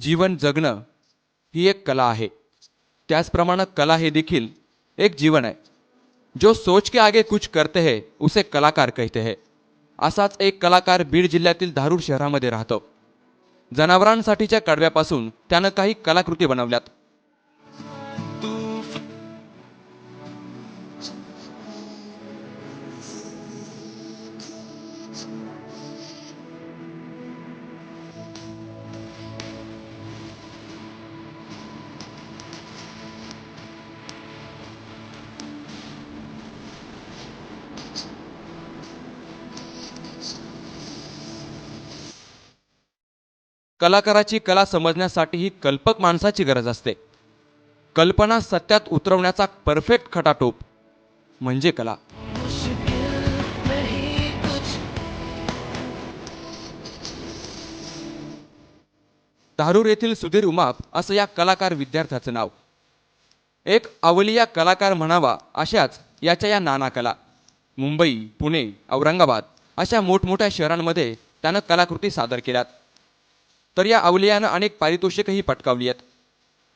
जीवन जगणं ही एक कला आहे. त्याचप्रमाणे कला हे देखील एक जीवन आहे. जो सोच के आगे कुछ करते है उसे कलाकार कहते है. असाच एक कलाकार बीड जिल्ह्यातील धारूर शहरामध्ये राहतो. जनावरांसाठीच्या कडव्यापासून त्यानं काही कलाकृती बनवल्यात. कलाकाराची कला समजण्यासाठी ही कल्पक माणसाची गरज असते. कल्पना सत्यात उतरवण्याचा परफेक्ट खटाटोप म्हणजे कला. धारूर येथील सुधीर उमाप असं या कलाकार विद्यार्थ्याचं नाव. एक अवलिया कलाकार म्हणावा अशाच याच्या या नाना कला. मुंबई पुणे औरंगाबाद अशा मोठमोठ्या शहरांमध्ये त्यानं कलाकृती सादर केल्यात. तर या अवलियानं अनेक पारितोषिकही पटकावली आहेत.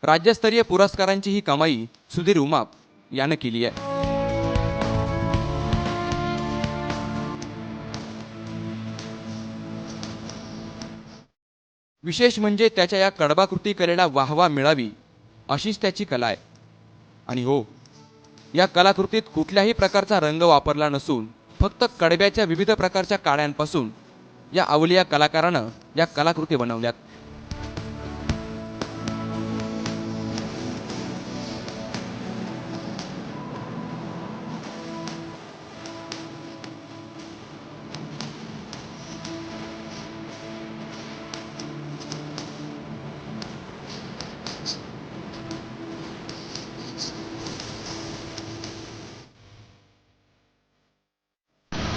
राज्यस्तरीय पुरस्कारांची ही कमाई सुधीर उमाप यानं केली आहे. विशेष म्हणजे त्याच्या या कडबाकृती कलेला वाहवा मिळावी अशीच त्याची कला आहे. आणि हो या कलाकृतीत कुठल्याही प्रकारचा रंग वापरला नसून फक्त कडब्याच्या विविध प्रकारच्या काड्यांपासून या अवलिया कलाकारानं या कलाकृती बनवल्यात.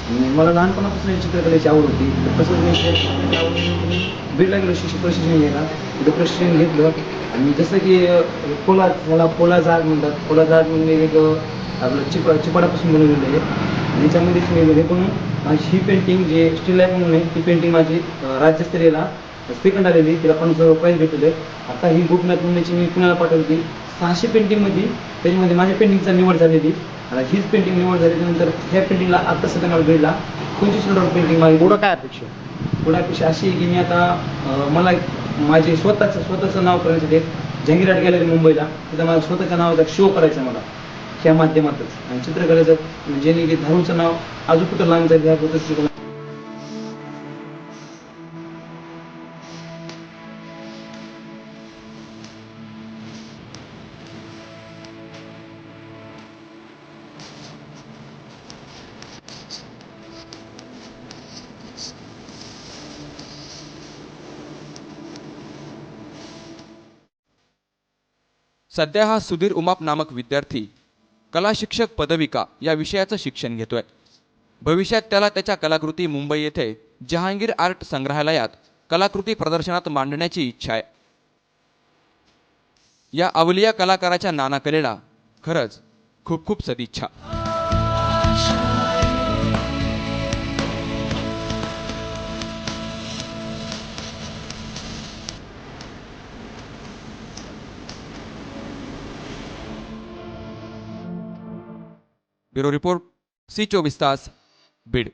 मला लहानपणापासून चित्रकलेची आवड होती. तसंच मी त्या गेलो शिक्षक प्रशिक्षण घ्यायला. तिथं प्रशिक्षण घेतलं. आणि जसं की पोला त्याला पोला जाग म्हणतात. पोला जाग म्हणजे एक आपलं चिप चिपाडापासून बनवलेलं आहे. आणि याच्यामध्येच मी पण माझी ही पेंटिंग जे स्टील लाईफ म्हणून आहे ती पेंटिंग माझी राज्यस्तरीयला सेकंड आलेली. तिला पण प्राईज भेटले आता ही गोपनाथ मुंडेची मी पुण्याला पाठवली सहाशे पेंटिंगमध्ये त्याच्यामध्ये माझ्या पेंटिंगचा निवड झालेली. आता हीच पेंटिंग निवड झाली त्यानंतर ह्या पेंटिंगला आता सध्या मला भेटला पंचवीस हजार पेंटिंग माझी पुढं काय अपेक्षा? पुढापेक्षा अशी आहे की मी आता मला माझे स्वतःचं स्वतःचं नाव करायचं ते जंगीर आर्ट गॅलरी मुंबईला. तिथं मला स्वतःच्या नावाचा शो करायचा मला. ह्या माध्यमातच. आणि चित्रकलेचं म्हणजे जेणे की धारूचं नाव अजून कुठं लांब जाईल ह्याबद्दल सध्या हा सुधीर उमाप नामक विद्यार्थी कला शिक्षक पदविका या विषयाचं शिक्षण घेतोय. भविष्यात त्याला त्याच्या कलाकृती मुंबई येथे जहांगीर आर्ट संग्रहालयात कलाकृती प्रदर्शनात मांडण्याची इच्छा आहे. या अवलिया कलाकाराच्या नाना कलेला खरंच खूप खूप सदिच्छा. ब्युरो रिपोर्ट सी चोवीस तास बीड.